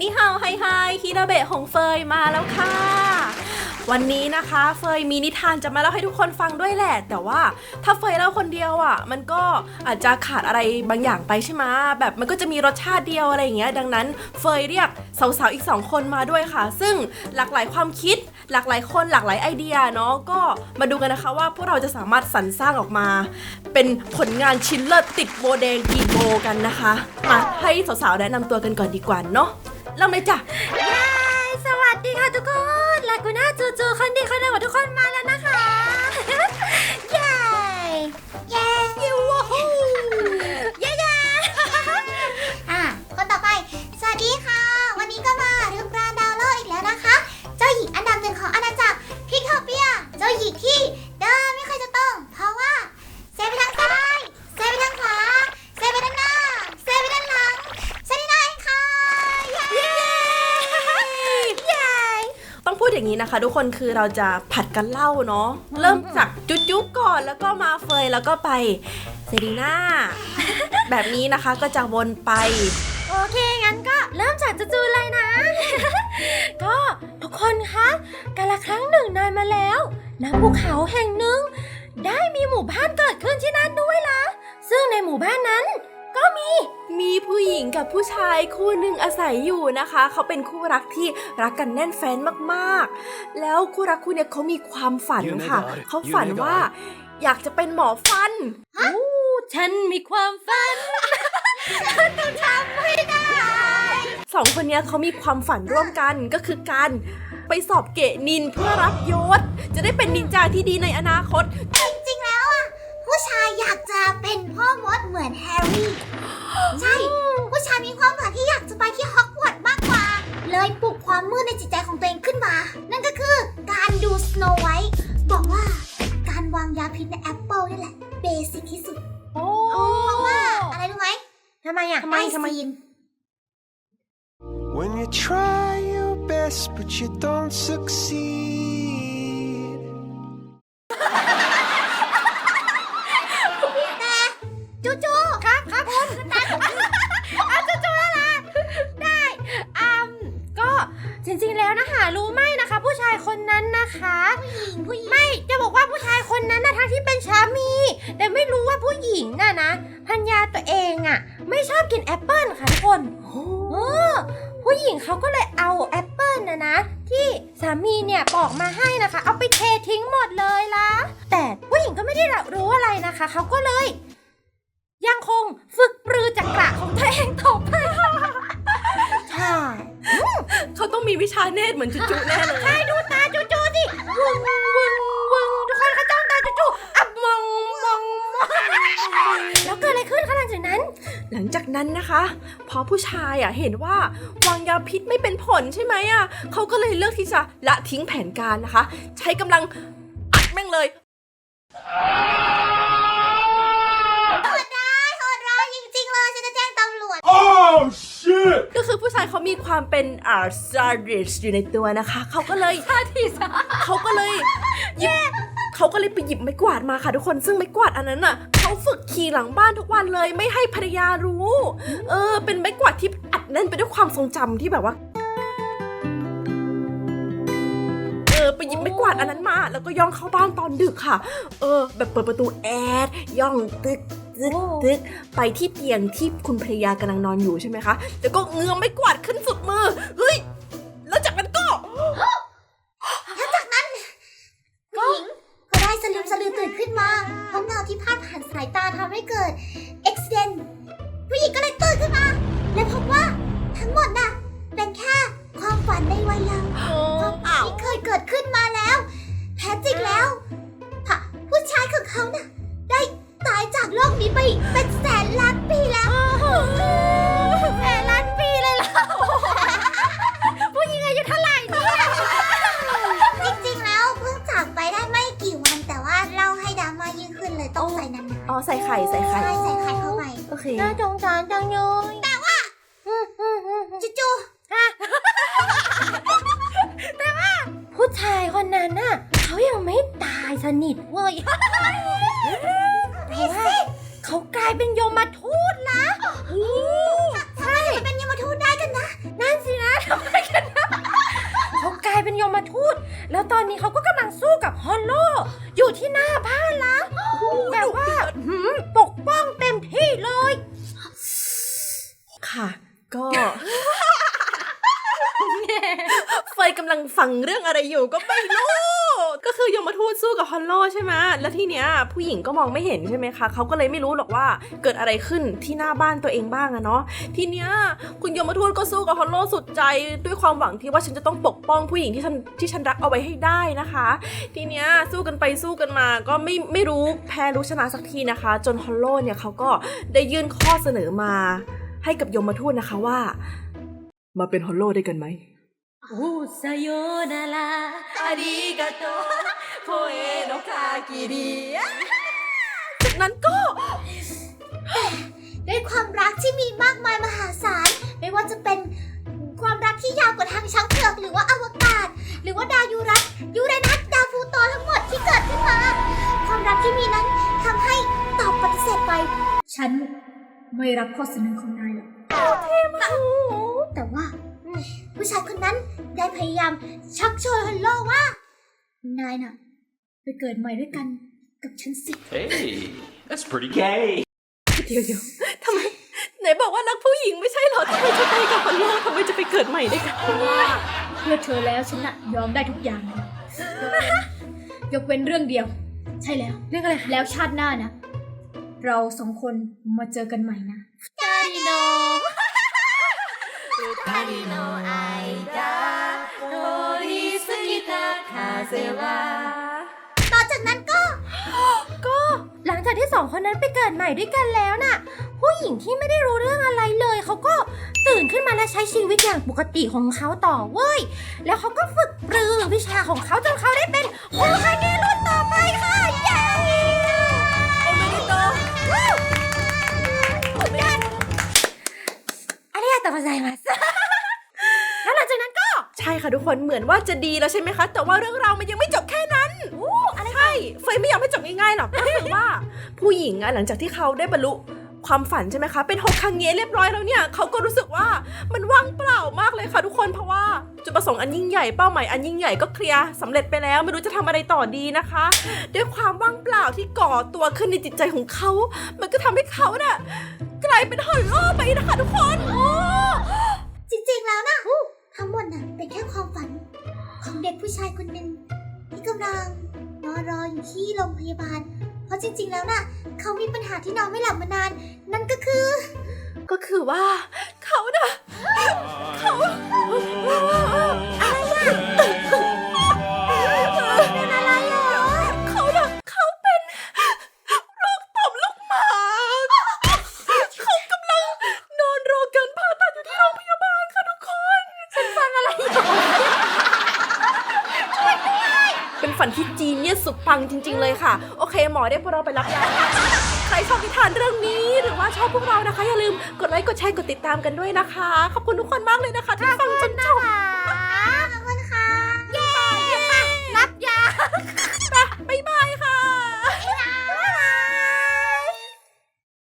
นี่ฮาวไฮไฮฮิราเบะของเฟยมาแล้วค่ะ วันนี้นะคะเฟยมีนิทานจะมาเล่าให้ทุกคนฟังด้วยแหละ แต่ว่าถ้าเฟยเล่าคนเดียวอะ มันก็อาจจะขาดอะไรบางอย่างไปใช่ไหมแบบมันก็จะมีรสชาติเดียวอะไรอย่างเงี้ยดังนั้นเฟยเรียกสาวๆอีกสองคนมาด้วยค่ะ ซึ่งหลากหลายความคิด หลากหลายคนหลากหลายไอเดียเนาะก็มาดูกันนะคะว่าพวกเราจะสามารถสรรสร้างออกมา เป็นผลงานชิ้นเลิศติดโบแดงกีโบกันนะคะมาให้สาวๆแนะนำตัวกันก่อนดีกว่าเนาะ เริ่มเลยจ้ะเย้สวัสดีค่ะทุกคน นี้นะคะ ทุกคนคือเราจะผัดกันเล่าเนาะเริ่มจากจุ๊จุ๊ก่อนแล้วก็มาเฟยแล้วก็ไปเซรีน่าแบบนี้นะคะก็จะวนไป โอเค งั้นก็เริ่มจากจูจูเลยนะ ก็ทุกคนคะกาละครั้งหนึ่งนานมาแล้วณภูเขาแห่งหนึ่ง ได้มีหมู่บ้านเกิดขึ้นที่นั่นด้วยล่ะ ซึ่งในหมู่บ้านนั้น็มีมีผู้หญิงกับผู้ชายคู่หนึ่งอาศัยอยู่นะคะ เขาเป็นคู่รักที่รักกันแน่นแฟนมากๆ แล้วคู่รักคู่เนี้ยเขามีความฝันค่ะ เขาฝันว่า อยากจะเป็นหมอฟันโอ้ฉันมีความฝันฉันต้องทำให้ได้สองคนเนี้ยเขามีความฝันร่วมกันก็คือการไปสอบเกะนินเพื่อรับยศ จะได้เป็นนินจาที่ดีในอนาคต ทำไมอะทำไมทำไม ซีน When you try your best but you don't succeed. จูจูครับครับผมอะจูจูแล้วล่ะได้อืมก็จริงๆแล้วนะคะรู้ไหมนะคะ ผู้ชายคนนั้นนะคะผู้หญิงผู้หญิงไม่จะบอกว่าผู้ชายคนนั้นนะทั้งที่เป็นสามี แต่ไม่รู้ว่าผู้หญิงน่ะนะพัญญาตัวเองอะ ไม่ชอบกินแอปเปิลค่ะทุกคนเออผู้หญิงเขาก็เลยเอาแอปเปิลนะนะ ที่สามีเนี่ยปอกมาให้นะคะ เอาไปเททิ้งหมดเลยละแต่ผู้หญิงก็ไม่ได้รู้อะไรนะคะเขาก็เลย ยังคงฝึกปรือจักระของตัวเองต่อไปใช่เขาต้องมีวิชาเนตรเหมือนจุจุแน่เลยใช่ดูตาจูจูสิวึงวึงวึงทุกคนเขาจ้องตาจูจูอับมองมองมองแล้วเกิดอะไรขึ้นคะหลังจากนั้น หลังจากนั้นนะคะพอผู้ชายอะเห็นว่าวางยาพิษไม่เป็นผลใช่ไหมอะเขาก็เลยเลือกที่จะละทิ้งแผนการนะคะ ใช้กำลังอัดแม่งเลยโหดร้ายโหดร้ายจริงๆเลยฉันจะแจ้งตำรวจ Oh shit! ก็คือผู้ชายเขามีความเป็นอ่าซาดิสอยู่ในตัวนะคะ เขาก็เลยซาดิสเขาก็เลยหยิบเขาก็เลยไปหยิบไม้กวาดมาค่ะทุกคนซึ่งไม้กวาดอันนั้นน่ะ เขาฝึกขี่หลังบ้านทุกวันเลย ไม่ให้ภรรยารู้ เออ เป็นไม้กวาดที่อัดแน่นไปด้วยความทรงจำที่แบบว่า เออ ไปหยิบไม้กวาดอันนั้นมา แล้วก็ย่องเข้าบ้านตอนดึกค่ะ เออ แบบเปิดประตูแอด ย่องตึกตึกตึกไปที่เตียงที่คุณภรรยากำลังนอนอยู่ใช่ไหมคะ แล้วก็เงื้อไม้กวาดขึ้นสุดมือ เฮ้ย แล้วจากนั้นก็ผู้หญิงก็ได้สลืมสลือตื่นขึ้นมาเพราะเงาที่พาดผ่านสายตาทำให้เกิดอุบิเหตุผู้หญิงก็เลยตื่นขึ้นมา และพบว่าทั้งหมดน่ะเป็นแค่ความฝันในวัยเยาว์ความฝันที่เคยเกิดขึ้นมาแล้วแท้จริงแล้วพะผู้ชายของเขาน่ะได้ตายจากโลกนี้ไปเป็นแสนล้านปีแล้วแสนล้านปีเลยเหรอผู้หญิงอายุเท่าไหร่เนี่ยจริงๆแล้วเพิ่งจากไปได้ไม่กี่วันแต่ว่าเล่าให้ดราม่ายิ่งขึ้นเลยต้องใส่นั้นนะ อ๋อใส่ไข่ใส่ไข่ใช่ใส่ไข่เข้าไปโอเคน่าสงสารจังเลยแต่ว่าจูจูผู้ชายคนนั้นน่ะเขายังไม่ตายสนิทเว้ย ฟังเรื่องอะไรอยู่ก็ไม่รู้ก็คือยมทูตสู้กับฮอลโลใช่ไหมแล้วทีเนี้ยผู้หญิงก็มองไม่เห็นใช่ไหมคะเขาก็เลยไม่รู้หรอกว่าเกิดอะไรขึ้นที่หน้าบ้านตัวเองบ้างอะเนาะทีเนี้ยคุณยมทูตก็สู้กับฮอลโลสุดใจด้วยความหวังที่ว่าฉันจะต้องปกป้องผู้หญิงที่ฉันที่ฉันรักเอาไว้ให้ได้นะคะ ทีเนี้ยสู้กันไปสู้กันมาก็ไม่ไม่รู้แพ้รู้ชนะสักทีนะคะ จนฮอลโลเนี่ยเขาก็ได้ยื่นข้อเสนอมา ให้กับยมทูตนะคะว่า มาเป็นฮอลโลได้กันไหม โอ้ซาโยนาราอาริกาโตโคเอโนคากิริจากนั้นก็ ด้วยความรักที่มีมากมายมหาศาล ไม่ว่าจะเป็นความรักที่ยาวกว่าทางช้างเผือกหรือว่าอวกาศ หรือว่าดาวยูรัสยูเรนัสดาวพลูโตทั้งหมดที่เกิดขึ้นมา ความรักที่มีนั้นทำให้ตอบปฏิเสธไป ฉันไม่รับข้อเสนอของนายหรอกแต่ว่า พยายามชักชวนฮัลโลว่า นายน่ะ ไปเกิดใหม่ด้วยกันกับฉันสิ Hey, that's pretty gay. เดี๋ยวเดี๋ยวทำไม ไหนบอกว่ารักผู้หญิงไม่ใช่เหรอทำไมจะไปกับฮอลโลทำไมจะไปเกิดใหม่ด้วยกัน เพื่อเธอแล้วฉันน่ะยอมได้ทุกอย่างเลยยกเว้นยกเว้นเรื่องเดียว ใช่แล้ว เรื่องอะไรแล้วชาติหน้านะ เราสองคนมาเจอกันใหม่นะ ต่อจากนั้นก็ ก็หลังจากที่สองคนนั้นไปเกิดใหม่ด้วยกันแล้วน่ะ ผู้หญิงที่ไม่ได้รู้เรื่องอะไรเลย เขาก็ตื่นขึ้นมาและใช้ชีวิตอย่างปกติของเขาต่อเว้ย แล้วเขาก็ฝึกปรือวิชาของเขา ว่าจะดีแล้วใช่ไหมคะ แต่ว่าเรื่องราวมันยังไม่จบแค่นั้นอู้อะไรใช่เฟยไม่อยากให้จบง่ายๆหรอกก็คือว่าผู้หญิงอะหลังจากที่เขาได้บรรลุความฝันใช่ไหมคะ เป็นโฮคังเงะเรียบร้อยแล้วเนี่ย เขาก็รู้สึกว่ามันว่างเปล่ามากเลยค่ะทุกคนเพราะว่าจุดประสงค์อันยิ่งใหญ่เป้าหมายอันยิ่งใหญ่ก็เคลียร์สำเร็จไปแล้วไม่รู้จะทำอะไรต่อดีนะคะ ด้วยความว่างเปล่าที่ก่อตัวขึ้นในจิตใจของเขา มันก็ทำให้เขาน่ะกลายเป็นฮอลโลไปนะคะทุกคนจริงๆแล้วนะทั้งหมดน่ะเป็นแค่ความฝันของ เด็กผู้ชายคนหนึ่งที่กำลังนอนรออยู่ที่โรงพยาบาล เพราะจริงๆแล้วน่ะ เขามีปัญหาที่นอนไม่หลับมานาน นั่นก็คือ ก็คือว่า เขาน่ะ เขา ปังจริง ๆ เลยค่ะ โอเค หมอได้พวกเราไปรับยาใครชอบนิทานเรื่องนี้หรือว่าชอบพวกเรานะคะ อย่าลืมกดไลค์กดแชร์กดติดตามกันด้วยนะคะ ขอบคุณทุกคนมากเลยนะคะที่ฟังจนจบ